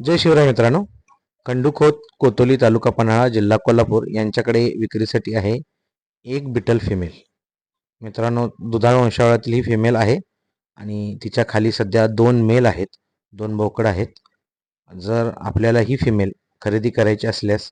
जय शिवराय मित्रांनो. खंडूखोत कोतोली तालुका पन्हाळा जिल्हा कोल्हापूर यांच्याकडे विक्रीसाठी आहे एक बिटल फिमेल मित्रांनो दुधाळ वंशावळातील ही फिमेल आहे आणि तिच्या खाली सध्या दोन मेल आहेत दोन बोकड आहेत. जर आपल्याला ही फिमेल खरेदी करायची असल्यास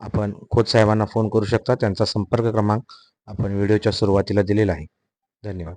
आपण खोत साहेबांना फोन करू शकता. त्यांचा संपर्क क्रमांक आपण व्हिडिओच्या सुरुवातीला दिलेला आहे. धन्यवाद.